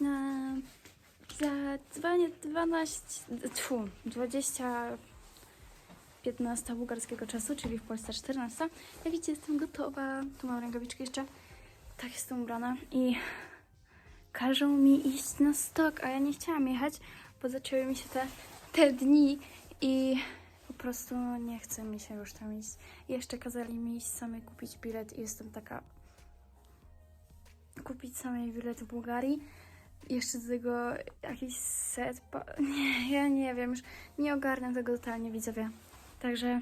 godzina za dzwanie 12, tfu, 20, 15 bułgarskiego czasu, czyli w Polsce 14. Jak widzicie, jestem gotowa. Tu mam rękawiczki jeszcze. Tak jestem ubrana i każą mi iść na stok, a ja nie chciałam jechać, bo zaczęły mi się te, te dni i po prostu nie chce mi się już tam iść. I jeszcze kazali mi iść samej kupić bilet i jestem taka kupić samej bilet w Bułgarii. Jeszcze do tego jakiś set. Pa... Nie, ja nie wiem, już nie ogarnę tego totalnie, widzowie. Także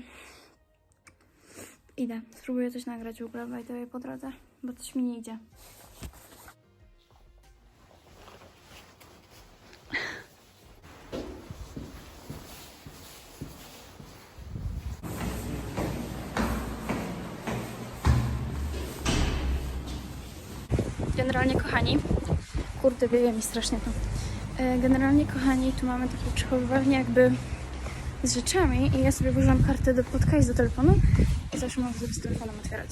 idę. Spróbuję coś nagrać w ogóle by po drodze, bo coś mi nie idzie. Generalnie, kochani, kurde, wieje mi strasznie to. E, Generalnie, kochani, tu mamy taką przechowywalnię jakby z rzeczami i ja sobie włożyłam kartę do podcastu do telefonu i zawsze sobie z telefonem otwierać.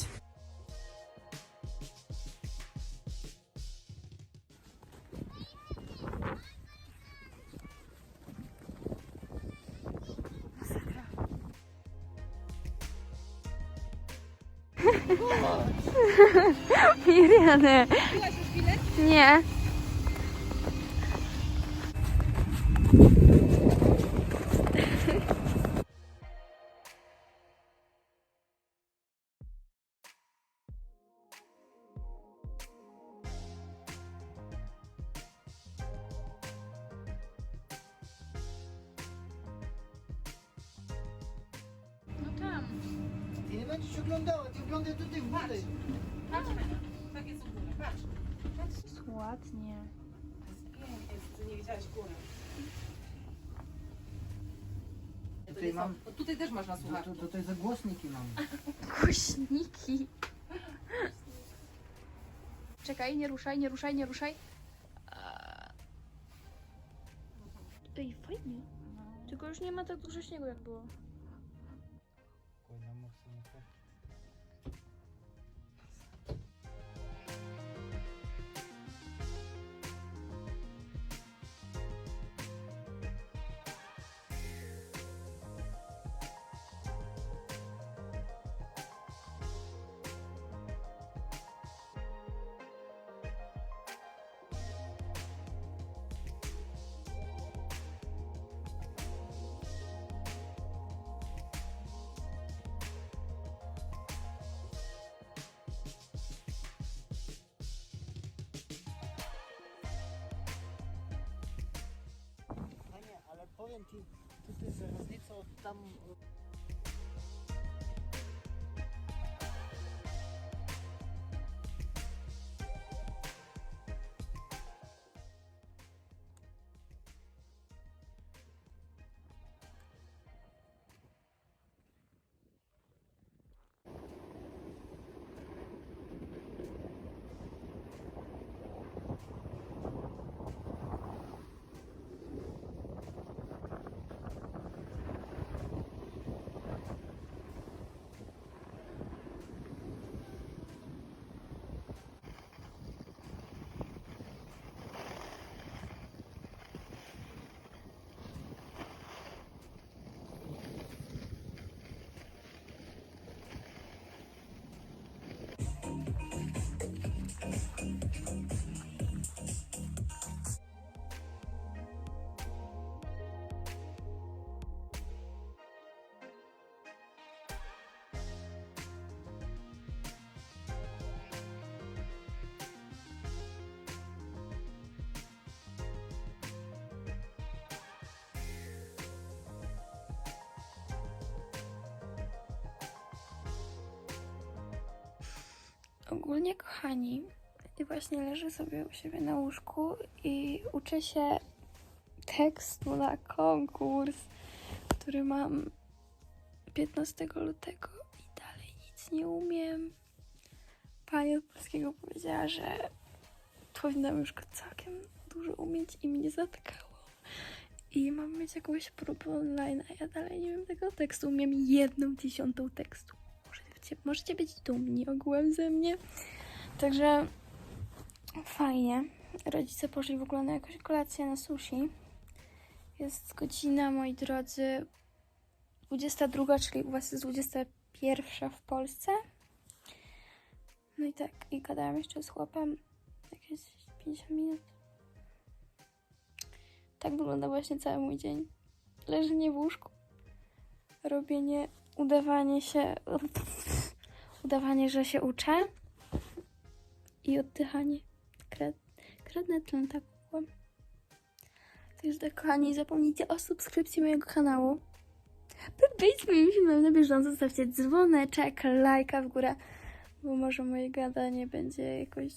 Miriane. Nie. Ty nie będziesz oglądała, ty oglądaj tutaj w górę. Takie są góry, patrz. Ładnie. Pięknie, ty nie widziałaś góry. Tutaj są- mam, Tutaj też można to, słuchać. to, to, to jest zagłośniki mam. Głośniki. Czekaj, nie ruszaj, nie ruszaj, nie ruszaj. Eee. Ej, fajnie. Tylko już nie ma tak dużo śniegu jak było. Ale powiem ci, tutaj za Ogólnie, kochani, i właśnie leżę sobie u siebie na łóżku i uczę się tekstu na konkurs, który mam 15 lutego i dalej nic nie umiem. Pani od polskiego powiedziała, że powinnam już go całkiem dużo umieć i mnie zatkało. I mam mieć jakąś próbę online, a ja dalej nie wiem tego tekstu. Umiem jedną dziesiątą tekstu. Możecie, możecie być dumni ogółem ze mnie. Także fajnie. Rodzice poszli w ogóle na jakąś kolację na sushi. Jest godzina, moi drodzy, 22, czyli u Was jest 21 w Polsce. No i tak, i gadałam jeszcze z chłopem jakieś 50 minut. Tak wygląda właśnie cały mój dzień. Leżenie w łóżku, robienie, udawanie się, udawanie, że się uczę i oddychanie. Kred, krednę tlen tak. Także tak, kochani, zapomnijcie o subskrypcji mojego kanału. By być moim filmem na bieżąco, zostawcie dzwoneczek, lajka w górę, bo może moje gadanie będzie jakoś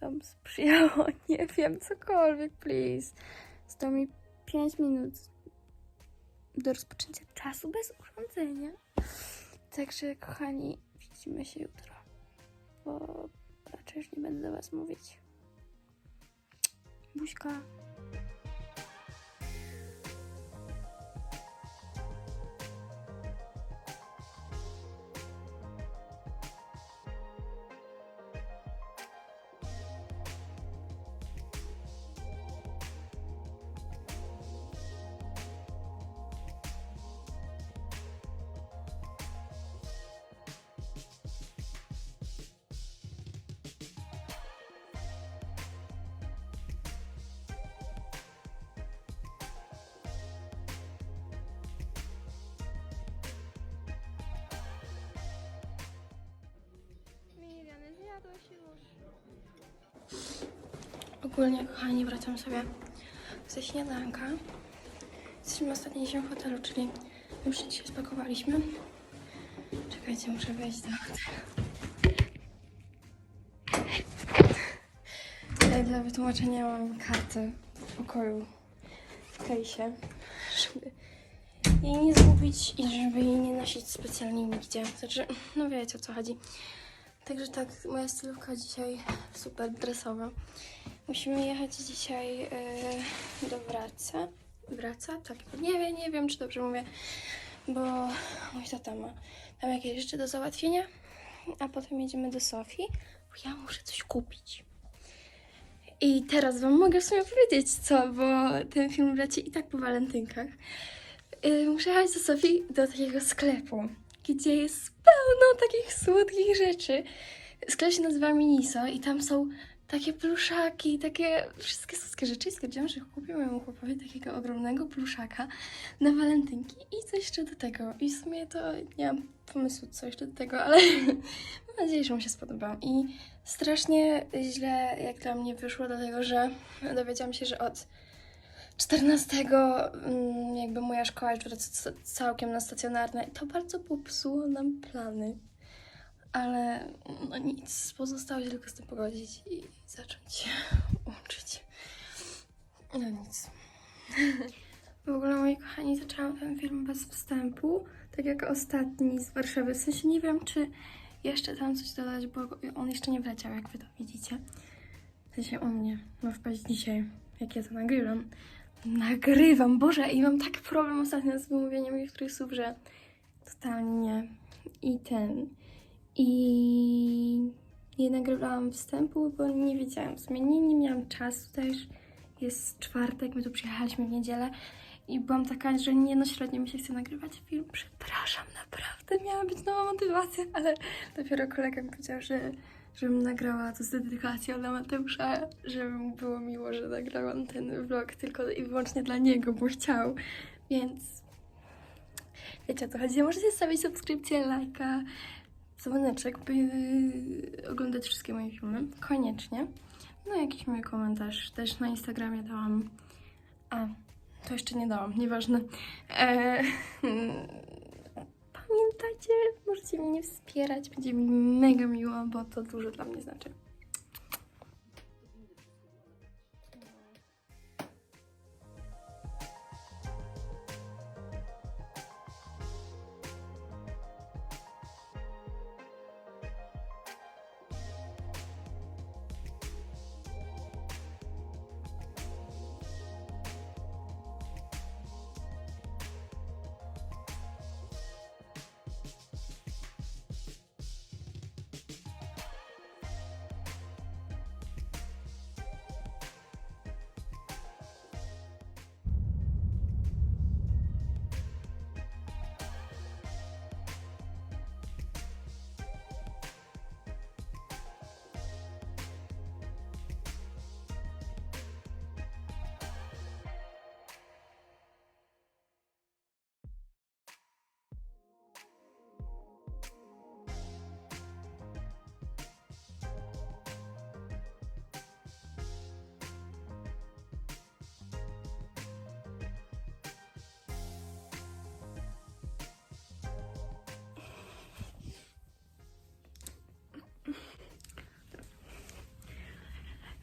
Wam sprzyjało. Nie wiem, cokolwiek, please. Zostało mi 5 minut do rozpoczęcia czasu bez urządzenia. Także, kochani, widzimy się jutro, bo raczej już nie będę do Was mówić. Buźka. Ogólnie, kochani, wracam sobie ze śniadanka. Jesteśmy ostatni dzień w hotelu, czyli już się spakowaliśmy. Czekajcie, muszę wejść do hotelu. Dla wytłumaczenia mam kartę w pokoju w kejsie, żeby jej nie zgubić i żeby jej nie nosić specjalnie nigdzie. Znaczy, no wiecie o co chodzi. Także tak, moja stylówka dzisiaj super dresowa. Musimy jechać dzisiaj yy, do Wraca. Wraca? Tak. Nie wiem, nie wiem, czy dobrze mówię, bo mój tata ma tam jakieś rzeczy do załatwienia, a potem jedziemy do Sofii, bo ja muszę coś kupić. I teraz wam mogę w sumie powiedzieć co, bo ten film leci i tak po walentynkach. Yy, muszę jechać do Sofii do takiego sklepu, gdzie jest pełno takich słodkich rzeczy. Sklep się nazywa Miniso i tam są takie pluszaki, takie wszystkie słodkie rzeczy. I stwierdziłam, że kupię mojemu chłopowi takiego ogromnego pluszaka na walentynki i coś jeszcze do tego. I w sumie to nie mam pomysłu, co jeszcze do tego, ale mam nadzieję, że mu się spodoba. I strasznie źle jak dla mnie wyszło, dlatego że dowiedziałam się, że od 14 mm, jakby moja szkoła już wraca całkiem na stacjonarne i to bardzo popsuło nam plany. Ale no nic, pozostało się tylko z tym pogodzić i zacząć się uczyć. No nic. W ogóle, moi kochani, zaczęłam ten film bez wstępu, tak jak ostatni z Warszawy. W sensie nie wiem, czy jeszcze tam coś dodać, bo on jeszcze nie wleciał, jak wy to widzicie. W sensie u mnie, ma wpaść dzisiaj, jak ja to nagrywam. Nagrywam, Boże, i mam taki problem ostatnio z wymówieniem niektórych słów, że totalnie nie. I ten. I nie nagrywałam wstępu, bo nie wiedziałam. W sumie nie, nie miałam czasu też. Jest czwartek, my tu przyjechaliśmy w niedzielę i byłam taka, że nie no średnio mi się chce nagrywać film. Przepraszam, naprawdę miała być nowa motywacja, ale dopiero kolega mi powiedział, że żebym nagrała to z dedykacją dla Mateusza, żeby mu było miło, że nagrałam ten vlog tylko i wyłącznie dla niego, bo chciał. Więc wiecie o co chodzi. Możecie stawić subskrypcję, lajka, dzwoneczek, by oglądać wszystkie moje filmy. Koniecznie. No jakiś mój komentarz też na Instagramie dałam. A, to jeszcze nie dałam, nieważne. Eee, pamiętajcie, możecie mnie wspierać, będzie mi mega miło, bo to dużo dla mnie znaczy.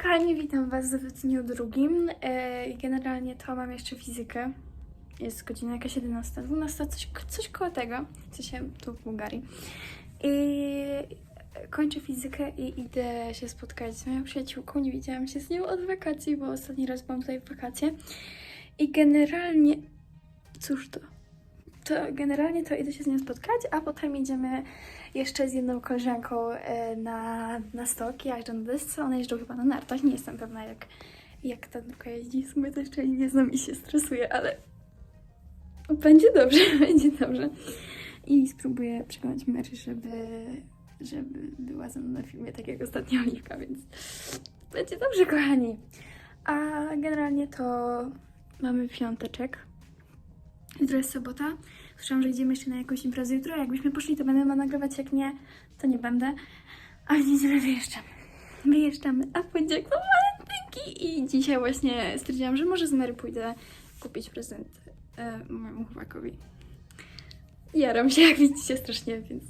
Kochani, witam Was w dniu drugim. E, Generalnie to mam jeszcze fizykę. Jest godzina jakaś 11, 12, coś, coś koło tego. W sensie tu w Bułgarii. I kończę fizykę i idę się spotkać z moją przyjaciółką. Nie widziałam się z nią od wakacji, bo ostatni raz byłam tutaj w wakacje. I generalnie... Cóż to? To generalnie to idę się z nią spotkać, a potem idziemy jeszcze z jedną koleżanką e, na, na stoki, ja jeżdżę na desce, one jeżdżą chyba na nartach, nie jestem pewna jak, jak ta tylko jeździ, w sumie to jeszcze nie znam i się stresuję, ale będzie dobrze, będzie dobrze. I spróbuję przekonać Mary, żeby, żeby była ze mną na filmie, tak jak ostatnio Oliwka, więc będzie dobrze, kochani. A generalnie to mamy piąteczek. Jutro jest sobota. Słyszałam, że idziemy jeszcze na jakąś imprezę jutro. Jakbyśmy poszli, to będę nagrywać, jak nie, to nie będę. A w niedzielę wyjeżdżamy. Wyjeżdżamy, a w poniedziałek mam walentynki. I dzisiaj właśnie stwierdziłam, że może z Mary pójdę kupić prezent e, mojemu chłopakowi. Jaram się, jak widzicie, strasznie, więc...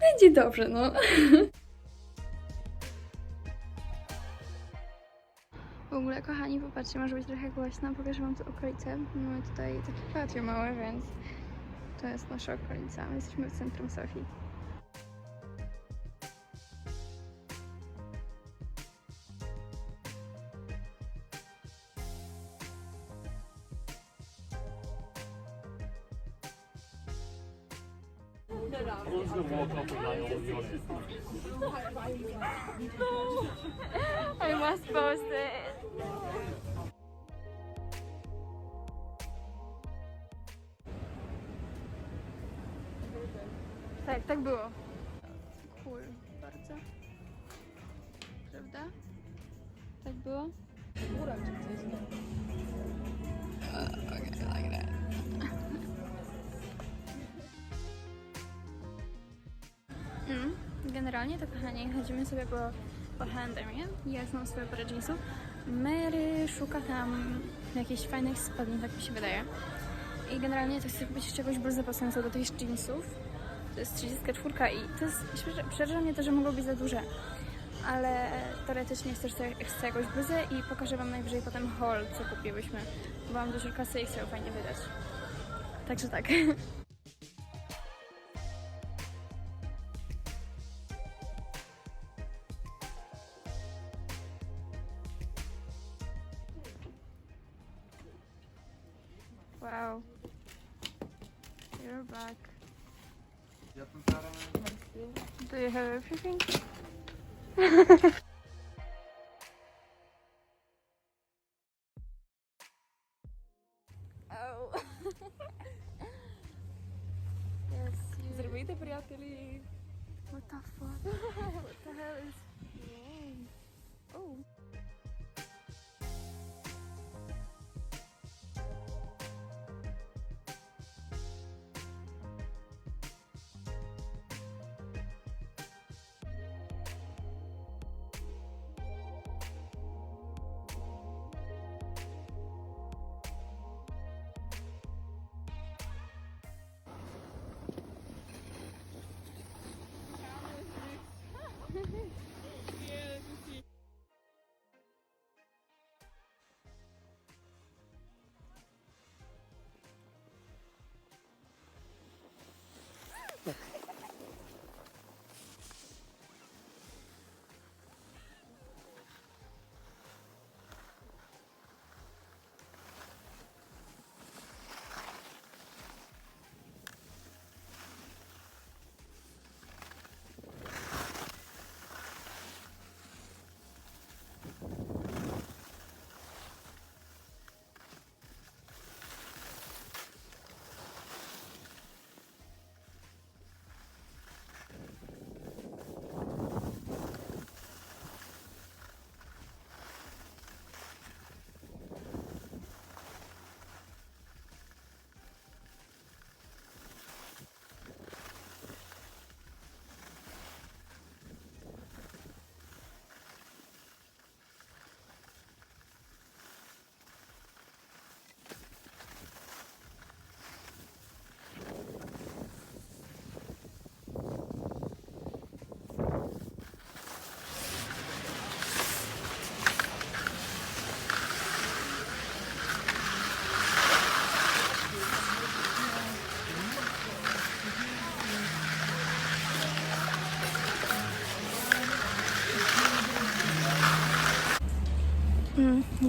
Będzie dobrze, no. W ogóle, kochani, popatrzcie, może być trochę głośno. Pokażę wam tu okolice. Mamy tutaj takie patio małe, więc to jest nasza okolica. My jesteśmy w centrum Sofii. I must post it. Było. Cool, bardzo. Prawda? Tak było? Mm, generalnie to kochani, chodzimy sobie po, po H&M-ie. Ja znam swoje parę jeansów. Mary szuka tam jakichś fajnych spodni, tak mi się wydaje. I generalnie to chcę kupić jeszcze jakąś bluzę pasującą do tych jeansów. To jest 34 i to jest, przeraża mnie to, że mogło być za duże. Ale teoretycznie chcę, chcę jakąś bluzę i pokażę Wam najwyżej potem haul, co kupiłyśmy. Bo mam dużo kasy i chcę ją fajnie wydać. Także tak. Wow. You're back. Do you have everything?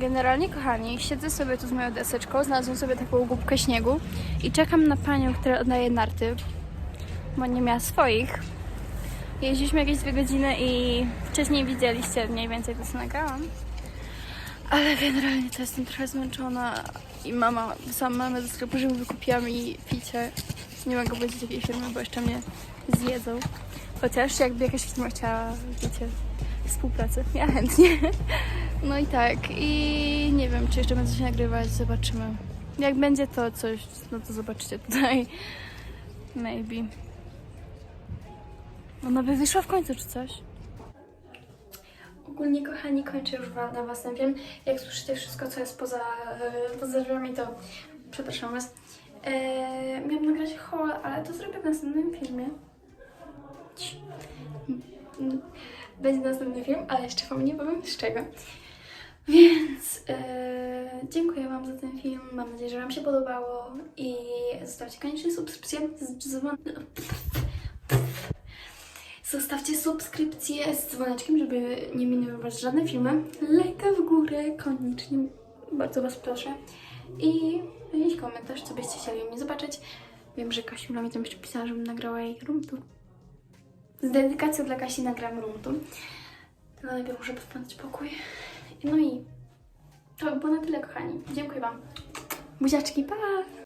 Generalnie, kochani, siedzę sobie tu z moją deseczką, znalazłam sobie taką głupkę śniegu i czekam na panią, która oddaje narty, bo nie miała swoich. Jeździliśmy jakieś dwie godziny i wcześniej widzieliście mniej więcej to, co nagrałam. Ale generalnie to jestem trochę zmęczona i mama, sam mamę do sklepu, że wykupiła mi picie. Nie mogę powiedzieć jakiej firmy, bo jeszcze mnie zjedzą. Chociaż jakby jakaś firma chciała, wiecie, współpracę, ja chętnie. No i tak, i nie wiem, czy jeszcze będzie się nagrywać, zobaczymy. Jak będzie to coś, no to zobaczycie tutaj. Maybe. Ona by wyszła w końcu, czy coś? Ogólnie, kochani, kończę już na Was ten film. Jak słyszycie wszystko, co jest poza, e, poza drzwiami, to przepraszam Was. E, miałam nagrać haul, ale to zrobię w następnym filmie. Ci. Będzie następny film, ale jeszcze Wam nie powiem z czego. Więc e, dziękuję Wam za ten film. Mam nadzieję, że Wam się podobało i zostawcie koniecznie subskrypcję. Zostawcie subskrypcję z dzwoneczkiem, żeby nie minęły Was żadne filmy. Lajka w górę, koniecznie. Bardzo Was proszę. I jakiś komentarz, co byście chcieli mnie zobaczyć. Wiem, że Kasiula mi tam jeszcze pisała, żebym nagrała jej room tour. Z dedykacją dla Kasi nagram room tour. To najpierw muszę posprzątać pokój. No i to by było na tyle, kochani. Dziękuję Wam. Buziaczki, pa!